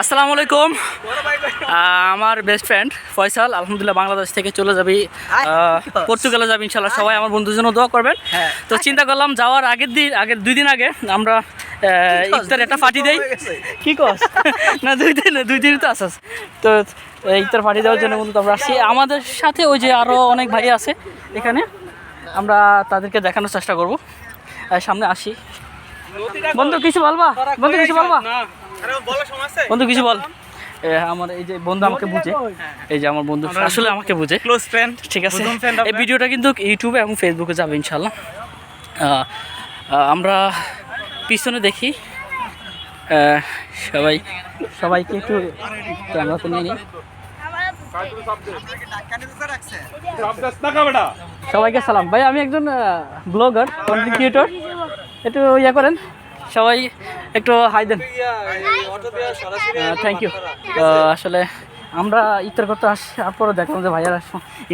আসসালামু আলাইকুম। আমার বেস্ট ফ্রেন্ড ফয়সাল আলহামদুলিল্লাহ বাংলাদেশ থেকে চলে যাবি। পর্তুগালে যাবি ইনশাল্লাহ সবাই আমার বন্ধুর জন্য দোয়া করবেন। হ্যাঁ। তো চিন্তা করলাম যাওয়ার আগের দিন আগের দুই দিন আগে আমরা ইফতার একটা পার্টি দেই। কি কস? না দুই দিন দুই দিন তো আসাস তো ইফতার পার্টি দেওয়ার জন্য কিন্তু আমরা আসছি। আমাদের সাথে ওই যে আরও অনেক ভাই আছে এখানে। আমরা তাদেরকে দেখানোর চেষ্টা করব। সামনে আসি। বন্ধু কিছু বলবা? বন্ধু কিছু বলবা? বন্ধু কিছু বল। আমার এই যে বন্ধু আমাকে বুঝে। এই যে আমার বন্ধু আসলে আমাকে বুঝে। ক্লোজ ফ্রেন্ড ঠিক আছে। এই ভিডিওটা কিন্তু ইউটিউবে এবং ফেসবুকে যাবে ইনশাল্লাহ আমরা পিছনে দেখি। সবাই সবাইকে একটু ক্যামেরাতে নিয়ে নিই। সবাইকে সালাম। ভাই আমি একজন ব্লগার কন্টেন্ট ক্রিয়েটর একটু ইয়ে করেন। সবাই একটু হাই দেন। থ্যাংক ইউ আসলে আমরা ইফতার করতে আসার তারপরে দেখলাম যে ভাইয়ারা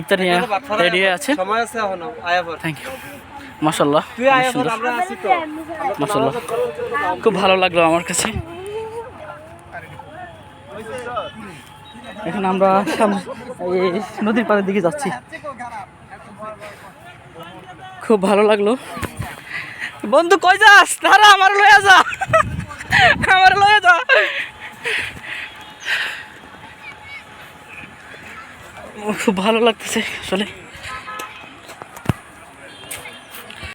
ইফতার নিয়ে রেডি হয়ে আছে। থ্যাংক ইউ মাসাল্লাহ তুই আয়াবার আমরা আছি তো। মাসাল্লাহ খুব ভালো লাগল আমার কাছে। এখন আমরা এই নদীর পাড়ের দিকে যাচ্ছি। খুব ভালো লাগল। বন্ধু কই যাস? তারা আমার লয়ে যা। আমার লয়ে যা। খুব ভালো লাগতেছে আসলে।